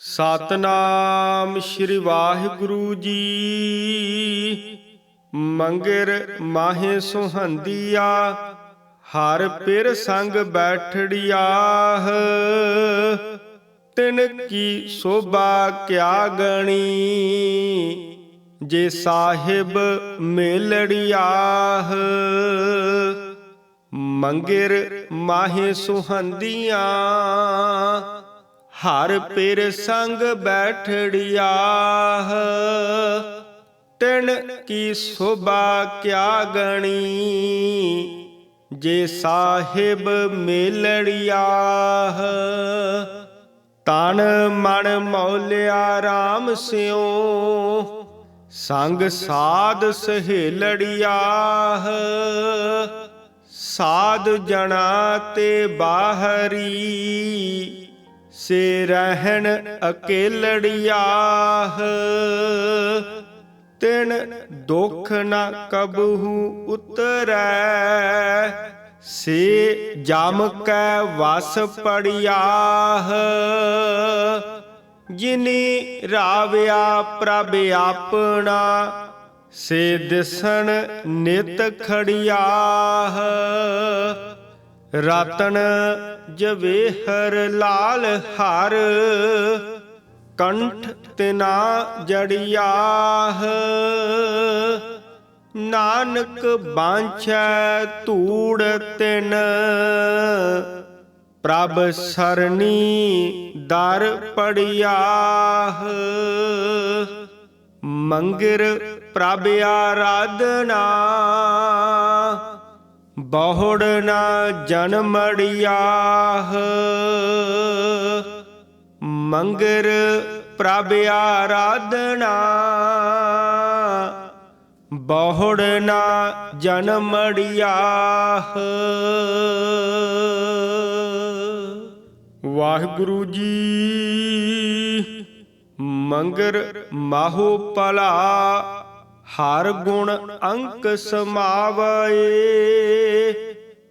ਸਤਨਾਮ ਸ੍ਰੀ ਵਾਹਿਗੁਰੂ ਜੀ। ਮੰਗਰ ਮਾਹੇ ਸੁਹੰਦੀਆ, ਹਰ ਪਿਰ ਸੰਗ ਬੈਠੜਿਆਹ ਤਿਨ ਕੀ ਸੋਭਾ ਕਿਆ ਗਣੀ, ਜੇ ਸਾਹਿਬ ਮੇਲੜਿਆਹ ਮੰਗਰ ਮਾਹੇ ਸੁਹੰਦੀਆਂ ਹਰ ਪਿਰ ਸੰਗ ਬੈਠੜਿਆਹ। ਤਿਨ ਕੀ ਸੋਭਾ ਕਿਆ ਗਣੀ, ਜੇ ਸਾਹਿਬ ਮੇਲੜਿਆਹ ਤਨ ਮਨ ਮੌਲਿਆ RAM ਸਿਓ ਸੰਗ ਸਾਧ ਸਹੇਲੜਿਆਹ। ਸਾਧ ਜਣਾ ਤੇ ਬਾਹਰੀ ਸੇ ਰਹਿਣ ਅਕੇਲੜਿਆਹ, ਤਿਨ ਦੁਖ ਨਾ ਕਬਹੂ ਉਤਰੈ, ਸੇ ਜਮ ਕੈ ਵਸ ਪੜਿਆਹ। ਜਿਨੀ ਰਾਵਿਆ ਪ੍ਰਭ ਆਪਣਾ, ਸੇ ਦਿਸਣ ਨਿਤ ਖੜਿਆਹ। ਰਤਨ ਜਵੇਹਰ ਲਾਲ ਹਰ, ਕੰਠ ਤਿਨਾ ਜੜਿਆਹ। ਨਾਨਕ ਬਾਂਛੈ ਧੂੜ ਤਿਨ, ਪ੍ਰਭ ਸਰਣੀ ਦਰ ਪੜਿਆਹ। ਮੰਗਰ ਪ੍ਰਭ ਆਰਾਧਨਾ ਬਹੁੜ ਨਾ ਜਨਮੜਿਆਹ ਮੰਗਰ ਪ੍ਰਭ ਆਰਾਧਨਾ। ਬਹੁੜ ਨਾ ਜਨਮੜਿਆਹ ਵਾਹਿਗੁਰੂ ਜੀ ਮੰਗਰ ਮਾਹੋ ਭਲਾ ਹਰ ਗੁਣ ਅੰਕ ਸਮਾਵਏ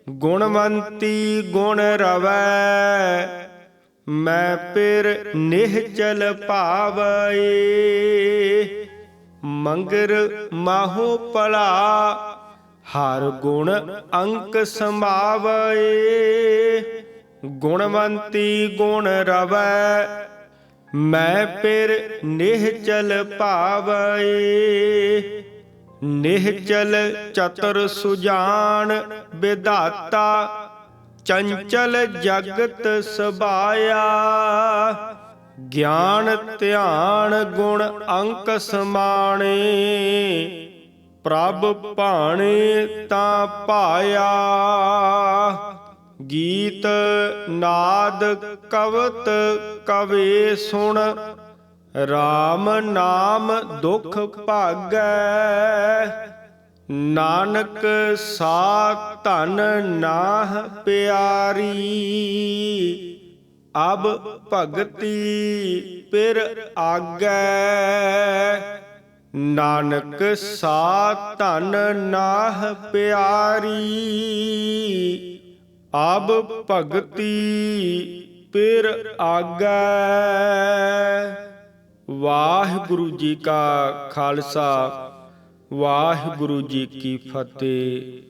ਗੁਣਵੰਤੀ ਗੁਣ ਰਵੈ, ਮੈਂ ਪਿਰ ਨਿਹਚਲ ਭਾਵਏ ਮੰਗਰ ਮਾਹੋ ਪਲਾ ਹਰ ਗੁਣ ਅੰਕ ਸਮਾਵਏ ਗੁਣਵੰਤੀ ਗੁਣ ਰਵੈ। ਮੈਂ ਪਿਰ ਨਿਹਚਲ ਭਾਵਏ ਨਿਹਚਲ ਚਤੁਰ ਸੁਜਾਨ ਵਿਧਾਤਾ, ਚੰਚਲ ਜਗਤ ਸਬਾਇਆ। ਗਿਆਨ ਧਿਆਨ ਗੁਣ ਅੰਕ ਸਮਾਣੇ ਪ੍ਰਭ ਭਾਣੇ ਤਾਂ ਪਾਇਆ। ਗੀਤ ਨਾਦ ਕਵਤ ਕਵੇ ਸੁਣ RAM ਨਾਮ ਦੁਖ ਭਾਗੈ, ਨਾਨਕ ਸਾ ਧਨ ਨਾਹ ਪਿਆਰੀ। ਅਬ ਭਗਤੀ ਪਿਰ ਆਗੈ, ਨਾਨਕ ਸਾ ਧਨ ਨਾਹ ਪਿਆਰੀ। ਅਬ ਭਗਤੀ ਪਿਰ ਆਗੈ। ਵਾਹਿਗੁਰੂ ਜੀ ਕਾ ਖਾਲਸਾ ਵਾਹਿਗੁਰੂ ਜੀ ਕੀ ਫਤਿਹ।